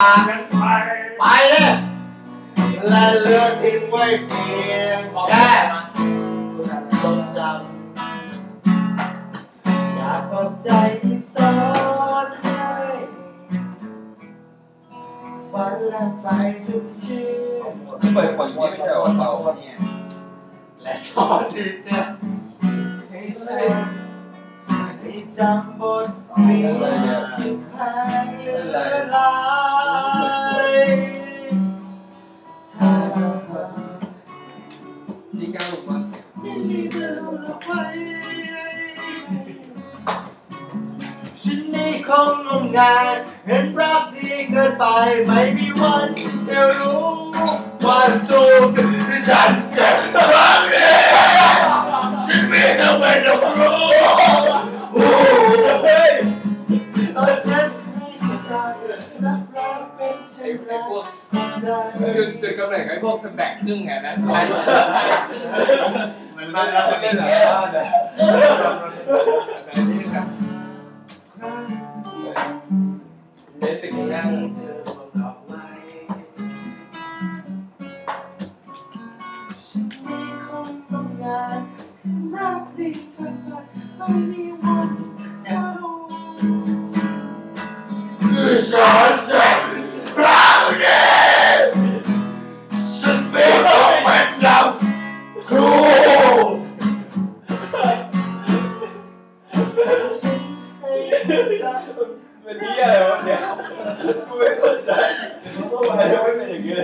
ไปเลยและเลือทิ้งไว้เพียงแค่ทรงจำอยากขอบใจที่สอนให้ฝันและไฟทุกชื่นที่เปิดปล่อยอย่างนี้ไม่ใช่เหรอเปล่าและสอนที่จะให้ฉันให้จำบทเรียน จริงจังหรือเปล่าฉันนี่คงงมงายเห็นรักดีเกินไปไม่มีวันจะรู้ว่าตัวฉันจะรักเองฉันไม่จำเป็นต้องรู้ ไรพวกใจจุดจุดกำเนิดไอ้พวกแบ่งครึ่งไงนะใช่มันมันแล้วเล่นหลังบ้านเลยแต่นี่ครับเบสิกนั่งเธอบอกเอาไว้ฉันไม่คงต้องการรักดีเกินไปไม่มีวันจะรู้คือฉัน ให้เธอเป็นที่อะไรวะเนี่ยกูไม่สนใจว่าอะไรไม่เป็นอย่างนี้เล